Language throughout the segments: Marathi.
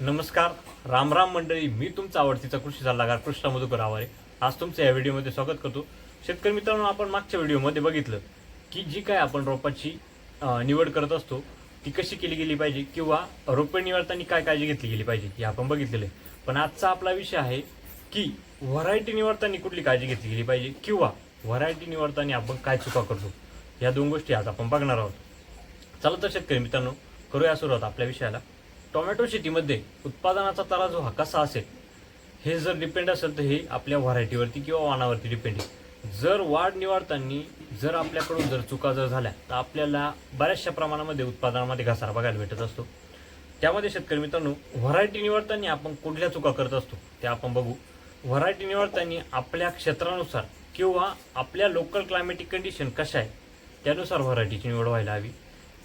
नमस्कार राम राम मंडळी. मी तुमचा आवडतीचा कृषी सल्लागार कृष्णा मधुकर आवारे. आज तुमचं या व्हिडिओमध्ये स्वागत करतो. शेतकरी मित्रांनो आपण मागच्या व्हिडिओमध्ये बघितलं की जी काय आपण रोपाची निवड करत असतो ती कशी केली गेली पाहिजे किंवा रोपे निवडताना काय काळजी घेतली गेली पाहिजे हे आपण बघितलेलं आहे. पण आजचा आपला विषय आहे की व्हरायटी निवडताना कुठली काळजी घेतली गेली पाहिजे किंवा व्हरायटी निवडताना आपण काय चुका करतो. या दोन गोष्टी आज आपण बघणार आहोत. चला तर शेतकरी मित्रांनो करूया सुरुवात आपल्या विषयाला. टोमॅटो शेतीमध्ये उत्पादनाचा तराजू हा कसा असेल हे जर डिपेंड असेल तर हे आपल्या व्हरायटीवरती किंवा वाणावरती डिपेंड आहे. जर वाढ निवाडताना जर आपल्याकडून जर चुका जर झाल्या तर आपल्याला बऱ्याचशा प्रमाणामध्ये उत्पादनामध्ये घसारा बघायला भेटत असतो. त्यामध्ये शेतकरी मित्रांनो व्हरायटी निवडताना आपण कुठल्या चुका करत असतो ते आपण बघू. व्हरायटी निवडताना आपल्या क्षेत्रानुसार किंवा आपल्या लोकल क्लायमेटिक कंडिशन कशा आहे त्यानुसार व्हरायटीची निवड व्हायला हवी.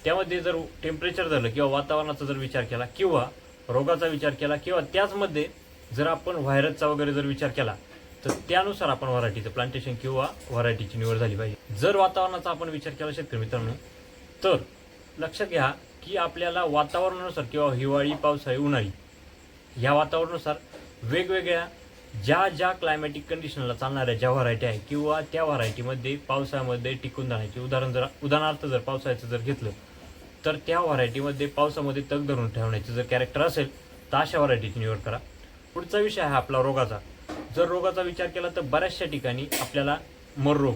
त्यामध्ये जर टेम्परेचर झालं किंवा वातावरणाचा जर विचार केला किंवा रोगाचा विचार केला किंवा त्याचमध्ये जर आपण व्हायरसचा वगैरे जर विचार केला तर त्यानुसार आपण व्हरायटीचं प्लांटेशन किंवा व्हरायटीची निवड झाली पाहिजे. जर वातावरणाचा आपण विचार केला शेतकरी मित्रांनो तर लक्षात घ्या की आपल्याला वातावरणानुसार किंवा हिवाळी पावसाळी उन्हाळी या वातावरणानुसार वेगवेगळ्या ज्या ज्या क्लायमॅटिक कंडिशनला चालणाऱ्या ज्या व्हरायटी आहे किंवा त्या व्हरायटीमध्ये पावसाळ्यामध्ये टिकून जाण्याची उदाहरण जर उदाहरणार्थ जर पावसाळ्याचं जर घेतलं तर त्या व्हरायटीमध्ये पावसामध्ये तग धरून ठेवण्याचं जर कॅरेक्टर असेल तर अशा व्हरायटीची निवड करा. पुढचा विषय आहे आपला रोगाचा. जर रोगाचा विचार केला तर बऱ्याचशा ठिकाणी आपल्याला मर रोग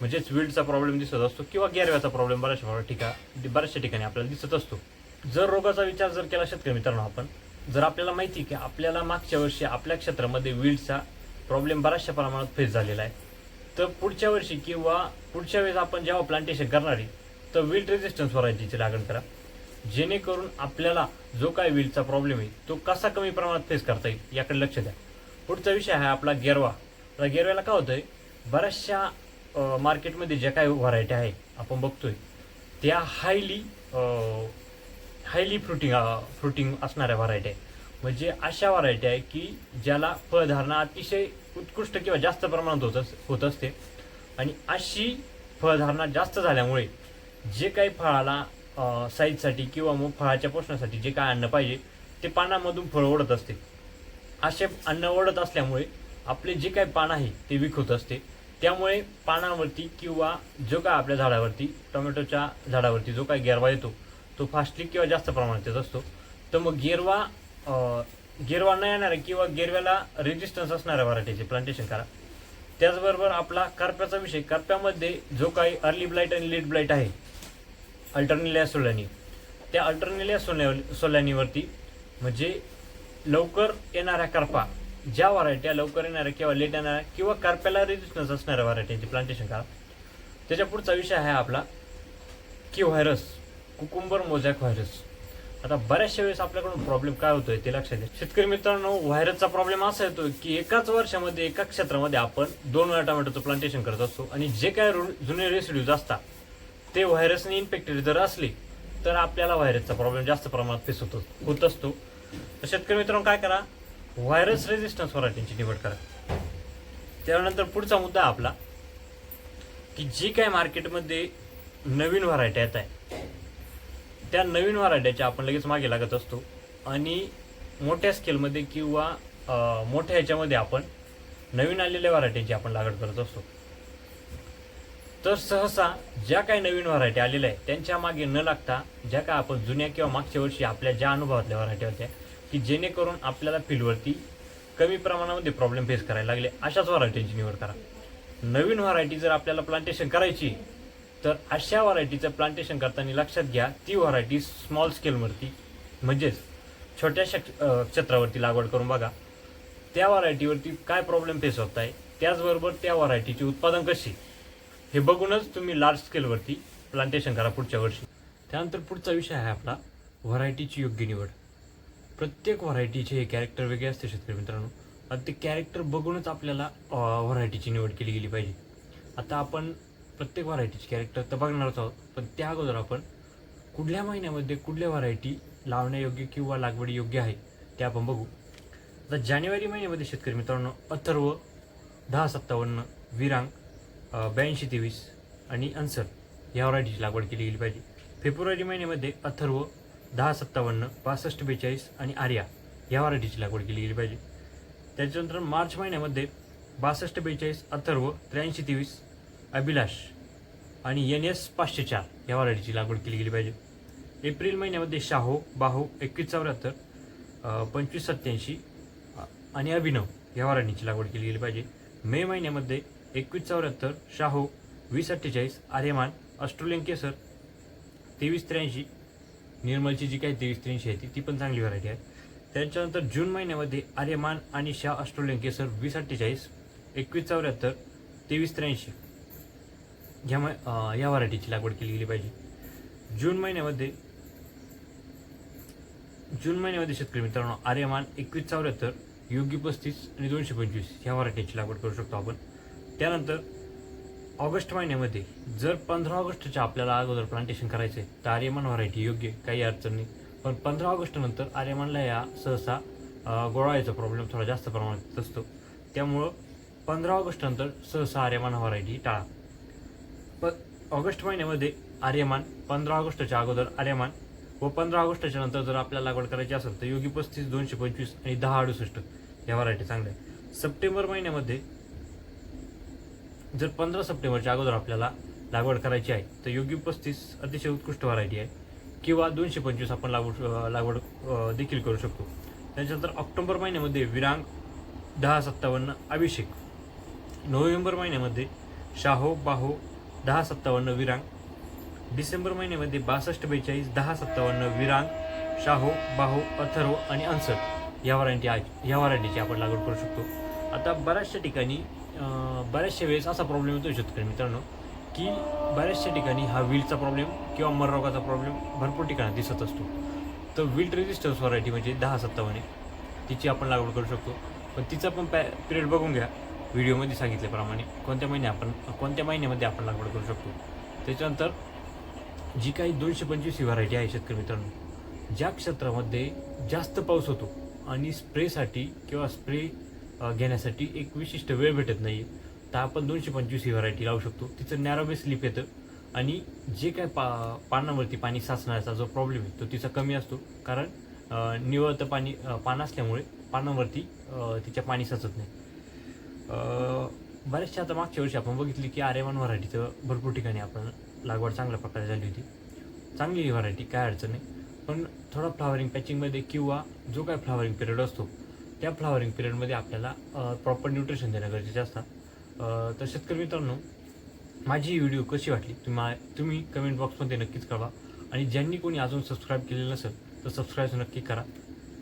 म्हणजेच विल्डचा प्रॉब्लेम दिसत असतो किंवा गेरव्याचा प्रॉब्लेम बऱ्याचशा ठिकाणी बऱ्याचशा ठिकाणी आपल्याला दिसत असतो. जर रोगाचा विचार जर केला शेतकरी मित्रांनो आपण जर आपल्याला माहिती की आपल्याला मागच्या वर्षी आपल्या क्षेत्रामध्ये विल्डचा प्रॉब्लेम बऱ्याचशा प्रमाणात फेस झालेला आहे तर पुढच्या वर्षी किंवा पुढच्या वेळेस आपण जेव्हा प्लांटेशन करणार आहे तर विल्ड रेजिस्टन्स व्हरायटीची लागण करा. जेणेकरून आपल्याला जो काय विलचा प्रॉब्लेम आहे तो कसा कमी प्रमाणात फेस करता येईल याकडे लक्ष द्या. पुढचा विषय आहे आपला गेरवा. आता गेरव्याला काय आहे बऱ्याचशा मार्केटमध्ये ज्या काय व्हरायटी आहे आपण बघतोय त्या हायली हायली फ्रुटिंग फ्रुटिंग असणाऱ्या व्हरायटी आहे म्हणजे अशा व्हरायटी आहे की ज्याला फळधारणा अतिशय उत्कृष्ट किंवा जास्त प्रमाणात होत अस होत असते. आणि अशी फळधारणा जास्त झाल्यामुळे जे काही फळाला साईजसाठी किंवा मग फळाच्या पोषणासाठी जे काय अन्न पाहिजे ते पानामधून फळ ओढत असते. असे अन्न ओढत असल्यामुळे आपले जे काही पान आहे ते विक असते. त्यामुळे पानावरती किंवा जो काय आपल्या झाडावरती टोमॅटोच्या झाडावरती जो काय गेरवा येतो तो फास्टली किंवा जास्त प्रमाणात येत असतो. तर मग गेरवा गेरवा न येणाऱ्या किंवा गेरव्याला रेजिस्टन्स असणाऱ्या व्हरायटीचे प्लांटेशन करा. त्याचबरोबर आपला करप्याचा विषय करप्यामध्ये जो काही अर्ली ब्लाईट आणि लेट ब्लाईट आहे अल्टरनेलिया सोल्यानी. त्या अल्टरनेलिया सोल्या सोल्यानीवरती म्हणजे लवकर येणाऱ्या करपा ज्या व्हरायट्या लवकर येणाऱ्या किंवा लेट येणाऱ्या किंवा करप्याला रेजिस्टन्स असणाऱ्या व्हरायटीची प्लांटेशन करा त्याच्या पुढचा विषय आहे आपला की व्हायरस कुकुंबर मोझॅक व्हायरस आता बऱ्याचशा वेळेस आपल्याकडून प्रॉब्लेम काय होतोय ते लक्षात घ्या. शेतकरी मित्रांनो व्हायरसचा प्रॉब्लेम असा येतो की एकाच वर्षामध्ये एका क्षेत्रामध्ये आपण दोन वेळा टोमॅटोचं प्लांटेशन करत असतो आणि जे काय रु- जुने रेसिड्यूज असतात ते व्हायरसने इन्फेक्टेड जर असले तर आपल्याला व्हायरसचा प्रॉब्लेम जास्त प्रमाणात फेस होतो होत असतो. तर शेतकरी मित्रांनो काय करा? व्हायरस रेजिस्टन्स व्हरायटीची निवड करा. त्यानंतर पुढचा मुद्दा आपला की जी काय मार्केटमध्ये नवीन व्हरायटी येत आहे त्या नवीन व्हरायटीच्या आपण लगेच मागे लागत असतो. आणि मोठ्या स्केलमध्ये किंवा मोठ्या ह्याच्यामध्ये आपण नवीन आलेल्या व्हरायटीची आपण लागवड करत असतो. तर सहसा ज्या काही नवीन व्हरायटी आलेल्या आहेत त्यांच्या मागे न लागता ज्या काय आपण जुन्या किंवा मागच्या वर्षी आपल्या ज्या अनुभवातल्या व्हरायटी होत्या की जेणेकरून आपल्याला फील्डवरती कमी प्रमाणामध्ये प्रॉब्लेम फेस करायला लागले अशाच व्हरायटीची निवड करा. नवीन व्हरायटी जर आपल्याला प्लांटेशन करायची तर अशा व्हरायटीचं प्लांटेशन करताना लक्षात घ्या ती व्हरायटी स्मॉल स्केलवरती म्हणजेच छोट्याशा क्षेत्रावरती लागवड करून बघा. त्या व्हरायटीवरती काय प्रॉब्लेम फेस होत आहे त्याचबरोबर त्या व्हरायटीचे उत्पादन कशी हे बघूनच तुम्ही लार्ज स्केलवरती प्लांटेशन करा पुढच्या वर्षी. त्यानंतर पुढचा विषय आहे आपला व्हरायटीची योग्य निवड. प्रत्येक व्हरायटीचे हे कॅरेक्टर वेगळे असते शेतकरी मित्रांनो. आणि ते कॅरेक्टर बघूनच आपल्याला व्हरायटीची निवड केली गेली पाहिजे. आता आपण प्रत्येक व्हरायटीचे कॅरेक्टर तर बघणारच आहोत पण त्या अगोदर आपण कुठल्या महिन्यामध्ये कुठल्या व्हरायटी लावण्यायोग्य किंवा लागवडी योग्य आहे ते आपण बघू. आता जानेवारी महिन्यामध्ये शेतकरी मित्रांनो अथर्व दहा सत्तावन्न विरांग ब्याऐंशी तेवीस आणि अन्सर या व्हरायटीची लागवड केली गेली पाहिजे. फेब्रुवारी महिन्यामध्ये अथर्व दहा सत्तावन्न पासष्ट बेचाळीस आणि आर्या ह्या व्हरायटीची लागवड केली गेली पाहिजे. त्याच्यानंतर मार्च महिन्यामध्ये बासष्ट बेचाळीस अथर्व त्र्याऐंशी तेवीस अभिलाष आणि एन एस पाचशे चार या व्हरायटीची लागवड केली गेली पाहिजे. एप्रिल महिन्यामध्ये शाहो बाहो एकवीस चौऱ्याहत्तर पंचवीस सत्याऐंशी आणि अभिनव या व्हरायटीची लागवड केली गेली पाहिजे. मे महिन्यामध्ये एकवीस चौऱ्याहत्तर शाहो वीस अठ्ठेचाळीस आर्यमान ऑस्ट्रेलियन केसर तेवीस त्र्याऐंशी निर्मलची जी काही तेवीस त्र्याऐंशी आहे ती ती पण चांगली व्हरायटी आहे. त्याच्यानंतर जून महिन्यामध्ये आर्यमान आणि शाह ऑस्ट्रेलियन केसर वीस अठ्ठेचाळीस एकवीस चौऱ्याहत्तर तेवीस त्र्याऐंशी. ह्या म या व्हरायटीची लागवड केली गेली पाहिजे. जून महिन्यामध्ये जून महिन्यामध्ये शेतकरी मित्रांनो आर्यमान एकवीस चौऱ्याहत्तर योगी पस्तीस आणि दोनशे पंचवीस ह्या व्हरायटीची लागवड करू शकतो आपण. त्यानंतर ऑगस्ट महिन्यामध्ये जर पंधरा ऑगस्टच्या आपल्याला अगोदर प्लांटेशन करायचे तर आर्यमान व्हरायटी योग्य काही अडचण नाही. पण पंधरा ऑगस्टनंतर आर्यमानला या सहसा गोळायचा प्रॉब्लेम थोडा जास्त प्रमाणात असतो. त्यामुळं पंधरा ऑगस्टनंतर सहसा आर्यमान व्हरायटी टाळा. प ऑगस्ट महिन्यामध्ये आर्यमान पंधरा ऑगस्टच्या अगोदर आर्यमान व पंधरा ऑगस्टच्या नंतर जर आपल्याला लागवड करायची असेल तर योगी पस्तीस दोनशे पंचवीस आणि दहा अडुसष्ट या व्हरायटी चांगल्या सप्टेंबर महिन्यामध्ये जर पंधरा सप्टेंबरच्या अगोदर आपल्याला लागवड करायची आहे तर योग्य पस्तीस अतिशय उत्कृष्ट व्हरायटी आहे. किंवा दोनशे पंचवीस आपण लागवड लागवड देखील करू शकतो. त्याच्यानंतर ऑक्टोबर महिन्यामध्ये विरांग दहा सत्तावन्न अभिषेक. नोव्हेंबर महिन्यामध्ये शाहो बाहो दहा सत्तावन्न विरांग. डिसेंबर महिन्यामध्ये बासष्ट बेचाळीस दहा सत्तावन्न विरांग. शाहो बाहो अथर्व आणि अंसर या व्हरायटी या व्हरायटीची आपण लागवड करू शकतो. आता बऱ्याचशा ठिकाणी बऱ्याचशा वेळेस असा प्रॉब्लेम येतो शेतकरी मित्रांनो की बऱ्याचशा ठिकाणी हा व्हीलचा प्रॉब्लेम किंवा मररोगाचा प्रॉब्लेम भरपूर ठिकाणी दिसत असतो. तर व्हील रेजिस्टन्स व्हरायटी म्हणजे दहा सत्तावन्न तिची आपण लागवड करू शकतो. पण तिचा पण पॅ पिरियड बघून घ्या. व्हिडिओमध्ये सांगितल्याप्रमाणे कोणत्या महिन्या आपण कोणत्या महिन्यामध्ये आपण लागवड करू शकतो. त्याच्यानंतर जी काही दोनशे पंचवीस ही व्हरायटी आहे शेतकरी मित्रांनो ज्या क्षेत्रामध्ये जास्त पाऊस होतो आणि स्प्रेसाठी किंवा स्प्रे घेण्यासाठी एक विशिष्ट वेळ भेटत नाही तर आपण दोनशे पंचवीस ही व्हरायटी लावू शकतो. तिचं नॅरोबे स्लिप येतं आणि जे काय पा पानावरती पाणी साचण्याचा जो प्रॉब्लेम आहे तो तिचा कमी असतो. कारण निवळतं पाणी पान असल्यामुळे पानावरती तिच्या पाणी साचत नाही. बऱ्याचशा आता मागच्या वर्षी आपण बघितली की आर्यमान व्हरायटीचं भरपूर ठिकाणी आपण लागवड चांगल्या प्रकारे झाली होती. चांगली व्हरायटी काय अडचण नाही. पण थोडा फ्लावरिंग पॅचिंगमध्ये किंवा जो काय फ्लावरिंग पिरियड असतो त्या फ्लावरिंग पिरियडमध्ये आपल्याला प्रॉपर न्यूट्रिशन देणं गरजेचे असतात तर शेतकरी मित्रांनो माझी ही व्हिडिओ कशी वाटली तुम्ही तुम्ही कमेंट बॉक्समध्ये नक्कीच कळवा. आणि ज्यांनी कोणी अजून सबस्क्राईब केलेलं नसेल तर सबस्क्राईब नक्की करा.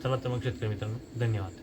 चला तर मग शेतकरी मित्रांनो धन्यवाद.